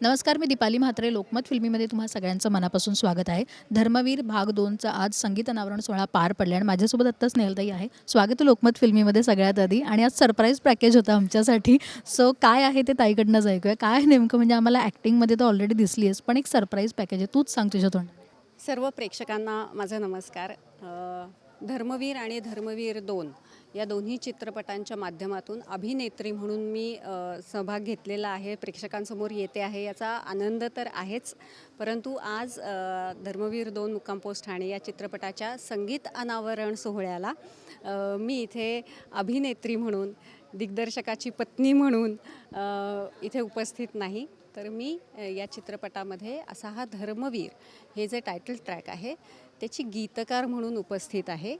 नमस्कार मी दीपाली म्हात्रे. लोकमत फिल्मीमध्ये तुम्हा सगळ्यांचं मनापासून स्वागत आहे. धर्मवीर भाग दोनचा आज संगीत अनावरण सोहळा पार पडला आणि माझ्यासोबत आत्ताच स्नेहलताई आहे. स्वागत लोकमत फिल्मीमध्ये सगळ्यात आधी आणि आज सरप्राईज पॅकेज होता आमच्यासाठी. सो काय आहे ते ताईकडनंच ऐकूया काय आहे नेमकं? म्हणजे आम्हाला ॲक्टिंगमध्ये तर ऑलरेडी दिसली आहेस पण एक सरप्राईज पॅकेज आहे. तूच सांग तुझ्या तोंड सर्व प्रेक्षकांना माझा नमस्कार. धर्मवीर आणि धर्मवीर दोन. या दोन्ही चित्रपटांच्या माध्यमातून अभिनेत्री म्हणून मी सहभाग घेतलेला आहे. प्रेक्षकांसमोर येते आहे याचा आनंद तर आहेच. परंतु आज धर्मवीर दोन मुक्कामपोस्ट ठाणे या चित्रपटाच्या संगीत अनावरण सोहळ्याला मी इथे अभिनेत्री म्हणून दिग्दर्शकाची पत्नी म्हणून इथे उपस्थित नाही. तर मी या चित्रपटामध्ये असा हा धर्मवीर हे जे टायटल ट्रॅक आहे त्याची गीतकार म्हणून उपस्थित आहे.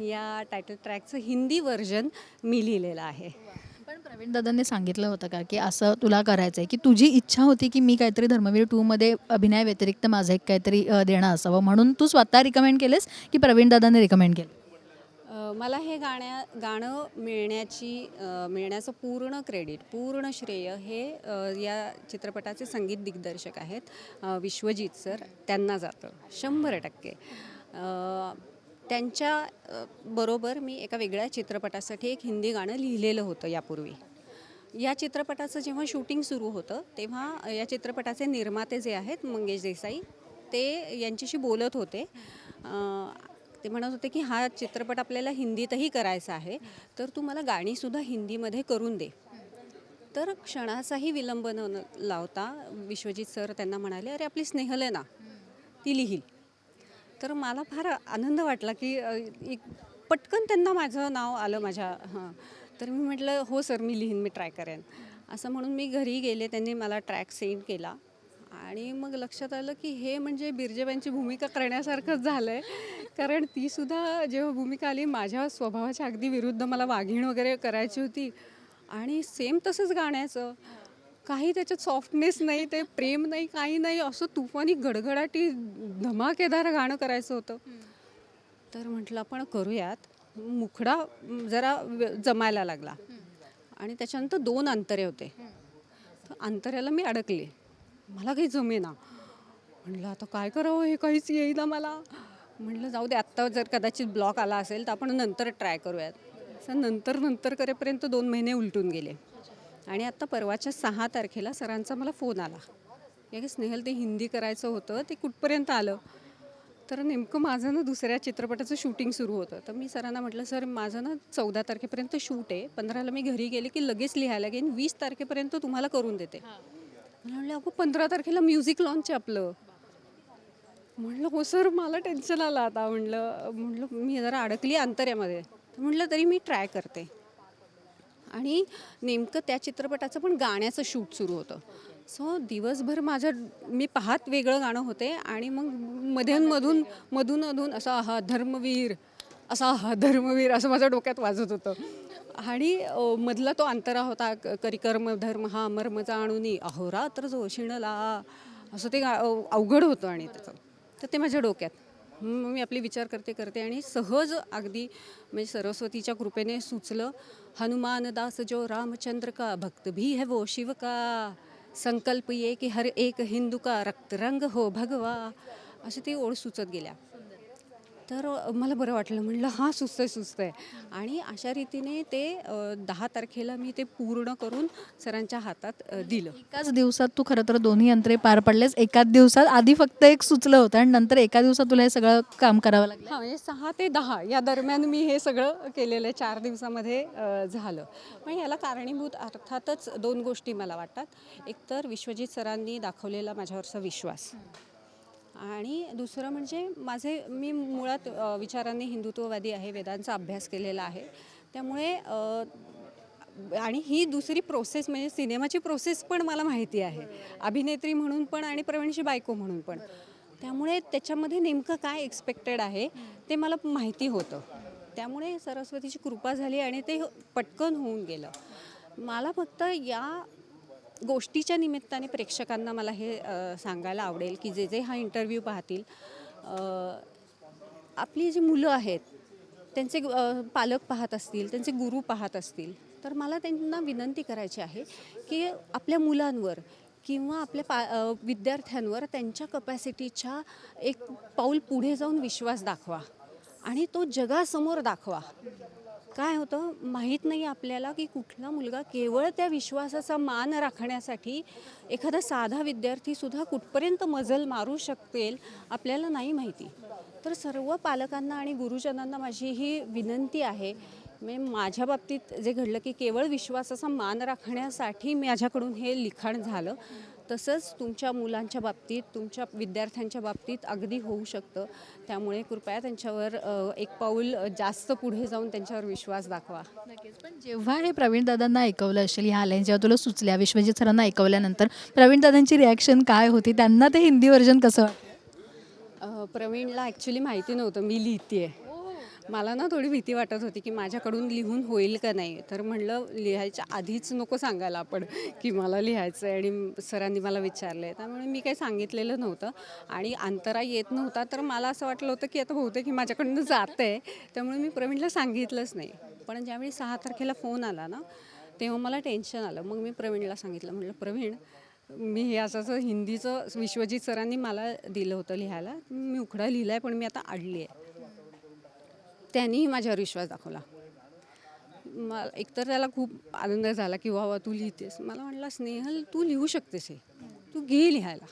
या टायटल ट्रॅकचं हिंदी व्हर्जन मी लिहिलेलं आहे. पण प्रवीण दादांनी सांगितलं होतं का की असं तुला करायचं आहे की तुझी इच्छा होती की मी काहीतरी धर्मवीर टूमध्ये अभिनय व्यतिरिक्त माझं एक काहीतरी देणं असावं म्हणून तू स्वतः रिकमेंड केलेस की प्रवीण दादांनी रिकमेंड केलं? मला हे गाण्या गाणं मिळण्याची मिळण्याचं पूर्ण क्रेडिट पूर्ण श्रेय हे या चित्रपटाचे संगीत दिग्दर्शक आहेत विश्वजित सर त्यांना जातं. शंभर टक्के. त्यांच्या बरोबर मी एका वेगळ्या चित्रपटासाठी एक हिंदी गाणं लिहिलेलं होतं यापूर्वी. या चित्रपटाचं जेव्हा शूटिंग सुरू होतं तेव्हा या चित्रपटाचे निर्माते जे आहेत मंगेश देसाई ते यांच्याशी बोलत होते. ते म्हणत होते की हा चित्रपट आपल्याला हिंदीतही करायचा आहे तर तू मला गाणीसुद्धा हिंदीमध्ये करून दे. तर क्षणाचाही विलंब न लावता विश्वजित सर त्यांना म्हणाले अरे आपली स्नेहल आहे ना ती लिहील. तर मला फार आनंद वाटला की एक पटकन त्यांना माझं नाव आलं माझ्या हां. तर मी म्हटलं हो सर मी लिहीन मी ट्राय करेन. असं म्हणून मी घरी गेले त्यांनी मला ट्रॅक सेंड केला. आणि मग लक्षात आलं की हे म्हणजे बिरजेबाईंची भूमिका करण्यासारखंच झालं आहे कारण तीसुद्धा जेव्हा भूमिका आली माझ्या स्वभावाच्या अगदी विरुद्ध मला वाघीण वगैरे करायची होती. आणि सेम तसंच गाण्याचं. काही त्याच्यात सॉफ्टनेस नाही ते प्रेम नाही काही नाही असं तुफानी गडगडाटी धमाकेदार गाणं करायचं होतं. तर म्हटलं आपण करूयात. मुखडा जरा जमायला लागला. आणि त्याच्यानंतर दोन अंतरे होते. तर अंतऱ्याला मी अडकले. मला काही जमेना. म्हटलं आता काय करावं? हे काहीच येईना मला. म्हटलं जाऊ दे आत्ता जर कदाचित ब्लॉक आला असेल तर आपण नंतर ट्राय करूयात. नंतर नंतर करेपर्यंत दोन महिने उलटून गेले. आणि आत्ता परवाच्या सहा तारखेला सरांचा मला फोन आला. या की स्नेहल ते हिंदी करायचं होतं ते कुठपर्यंत आलं? तर नेमकं माझं ना दुसऱ्या चित्रपटाचं शूटिंग सुरू होतं. तर मी सरांना म्हटलं सर माझं ना चौदा तारखेपर्यंत शूट आहे. पंधराला मी घरी गेले की लगेच लिहायला घेईन वीस तारखेपर्यंत तुम्हाला करून देते. मला म्हणलं अगं पंधरा तारखेला म्युझिक लॉन्च आहे आपलं. म्हणलं हो सर मला टेन्शन आलं आता. म्हणलं म्हणलं मी जरा अडकली अंतर्यामध्ये तर म्हटलं तरी मी ट्राय करते. आणि नेमकं त्या चित्रपटाचं पण गाण्याचं शूट सुरू होतं. सो दिवसभर माझं मी पाहत वेगळं गाणं होते आणि मग मध्यांमधून मधून अधून असा हा धर्मवीर असा हा धर्मवीर असं माझ्या डोक्यात वाजत होतं. आणि मधला तो अंतरा होता करिकर्म धर्म हा मर्मचा जाणुनी अहोरात्र जो शिणला असं ते अवघड होतं आणि त्याचं. तर ते माझ्या डोक्यात. मी आपले विचार करते करते आणि सहज अगदी म्हणजे सरस्वतीच्या कृपेने सुचलं हनुमान दास जो रामचंद्र का भक्त भी है वो शिव का? संकल्प ये की हर एक हिंदू का रक्तरंग हो भगवा. असे ते ओळ सुचत गेल्या. तर मला बरं वाटलं. म्हणलं हां सुचतंय सुचतंय आणि अशा रीतीने ते दहा तारखेला मी ते पूर्ण करून सरांच्या हातात दिलं. एकाच दिवसात तू खरं तर दोन्ही यंत्रे पार पडलेस. एकाच दिवसात आधी फक्त एक सुचलं होतं आणि नंतर एका दिवसात तुला हे सगळं काम करावं लागलं. हां म्हणजे सहा ते दहा या दरम्यान मी हे सगळं केलेलं आहे चार दिवसामध्ये झालं. पण याला कारणीभूत अर्थातच दोन गोष्टी मला वाटतात. एकतर विश्वजित सरांनी दाखवलेला माझ्यावरचा विश्वास. आणि दुसरं म्हणजे माझे मी मुळात विचारांनी हिंदुत्ववादी आहे वेदांचा अभ्यास केलेला आहे. त्यामुळे आणि ही दुसरी प्रोसेस म्हणजे सिनेमाची प्रोसेस पण मला माहिती आहे. अभिनेत्री म्हणून पण आणि प्रवीणशी बायको म्हणून पण. त्यामुळे त्याच्यामध्ये नेमकं काय एक्सपेक्टेड आहे ते मला माहिती होतं. त्यामुळे सरस्वतीची कृपा झाली आणि ते पटकन होऊन गेलं. मला फक्त या गोष्टीच्या निमित्ताने प्रेक्षकांना मला हे सांगायला आवडेल की जे जे हा इंटरव्ह्यू पाहतील आपली जी मुलं आहेत त्यांचे पालक पाहत असतील त्यांचे गुरु पाहत असतील तर मला त्यांना विनंती करायची आहे की आपल्या मुलांवर किंवा आपल्या पा विद्यार्थ्यांवर त्यांच्या कपॅसिटीच्या एक पाऊल पुढे जाऊन विश्वास दाखवा आणि तो जगासमोर दाखवा. काय होतं माहीत नाही आपल्याला की कुठला मुलगा केवळ त्या विश्वासाचा मान राखण्यासाठी एखादा साधा विद्यार्थीसुद्धा कुठपर्यंत मजल मारू शकेल आपल्याला नाही माहिती. तर सर्व पालकांना आणि गुरुजनांना माझी ही विनंती आहे मी माझ्या बाबतीत जे घडलं की केवळ विश्वासाचा मान राखण्यासाठी माझ्याकडून हे लिखाण झालं. तसंच तुमच्या मुलांच्या बाबतीत तुमच्या विद्यार्थ्यांच्या बाबतीत अगदी होऊ शकतं. त्यामुळे कृपया त्यांच्यावर एक पाऊल जास्त पुढे जाऊन त्यांच्यावर विश्वास दाखवा. नक्कीच. पण जेव्हा हे प्रवीण दादांना ऐकवलं असेल ह्या लाईन जेव्हा तुला सुचल्या विश्वजित सरांना ऐकवल्यानंतर प्रवीण दादांची रिॲक्शन काय होती? त्यांना ते हिंदी व्हर्जन कसं प्रवीणला ॲक्च्युली माहिती नव्हतं मी लिहिते मला ना थोडी भीती वाटत होती की माझ्याकडून लिहून होईल का नाही. तर म्हणलं लिहायच्या आधीच नको सांगायला आपण की मला लिहायचं आहे आणि सरांनी मला विचारलं आहे त्यामुळे मी काही सांगितलेलं नव्हतं. आणि अंतरा येत नव्हता तर मला असं वाटलं होतं की आता बहुतेक की माझ्याकडून जात आहे त्यामुळे मी प्रवीणला सांगितलंच नाही. पण ज्यावेळी सहा तारखेला फोन आला ना तेव्हा मला टेन्शन आलं. मग मी प्रवीणला सांगितलं. म्हटलं प्रवीण मी हे असं असं हिंदीचं विश्वजित सरांनी मला दिलं होतं लिहायला. मी उखडा लिहिला आहे पण मी आता अडली आहे त्यांनीही माझ्यावर विश्वास दाखवला. मला एकतर त्याला खूप आनंद झाला की वा वा तू लिहितेस. मला म्हटलं स्नेहल तू लिहू शकतेस हे. तू घे लिहायला.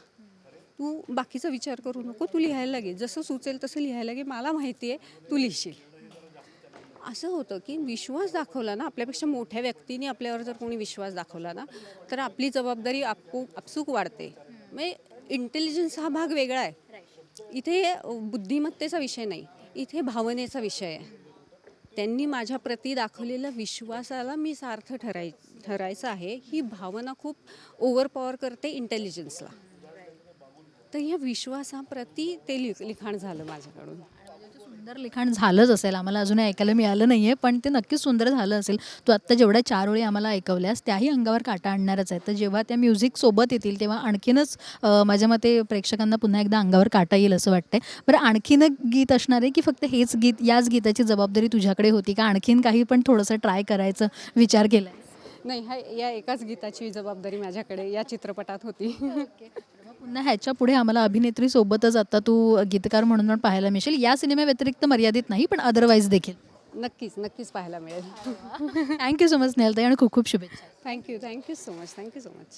तू बाकीचा विचार करू नको. तू लिहायला घे. जसं सुचेल तसं लिहायला घे. मला माहिती आहे तू लिहिशील. असं होतं की विश्वास दाखवला ना आपल्यापेक्षा मोठ्या व्यक्तीने आपल्यावर जर कोणी विश्वास दाखवला ना तर आपली जबाबदारी आपू आपसूक वाढते. म्हणजे इंटेलिजन्स हा भाग वेगळा आहे. इथे बुद्धिमत्तेचा विषय नाही. इथे भावनेचा विषय आहे. त्यांनी माझ्या प्रती दाखवलेल्या विश्वासाला मी सार्थ ठराय ठरायचं आहे. ही भावना खूप ओव्हरपॉवर करते इंटेलिजन्सला तर या विश्वासाप्रती ते लिख लिखाण झालं माझ्याकडून. सुंदर लिखाण झालंच असेल. आम्हाला अजूनही ऐकायला मिळालं नाही आहे पण ते नक्कीच सुंदर झालं असेल. तू आत्ता जेवढ्या चार ओळी आम्हाला ऐकवल्यास त्याही अंगावर काटा आणणारच आहे तर जेव्हा त्या म्युझिक सोबत येतील तेव्हा आणखीनच माझ्या मते प्रेक्षकांना पुन्हा एकदा अंगावर काटा येईल असं वाटतंय. बरं आणखीन गीत असणार आहे की फक्त हेच गीत याच गीताची जबाबदारी तुझ्याकडे होती का? आणखीन काही पण थोडंसं ट्राय करायचं विचार केला नाही हा या एकाच गीताची जबाबदारी माझ्याकडे या चित्रपटात होती. पुन्हा ह्याच्या पुढे आम्हाला अभिनेत्री सोबतच आता तू गीतकार म्हणून पण पाहायला मिळशील. या सिनेमा व्यतिरिक्त मर्यादित नाही पण अदरवाईज देखील. नक्कीच नक्कीच पाहायला मिळेल. थँक्यू सो मच स्नेहलताई आणि खूप खूप शुभेच्छा. Thank you thank you so much thank you so much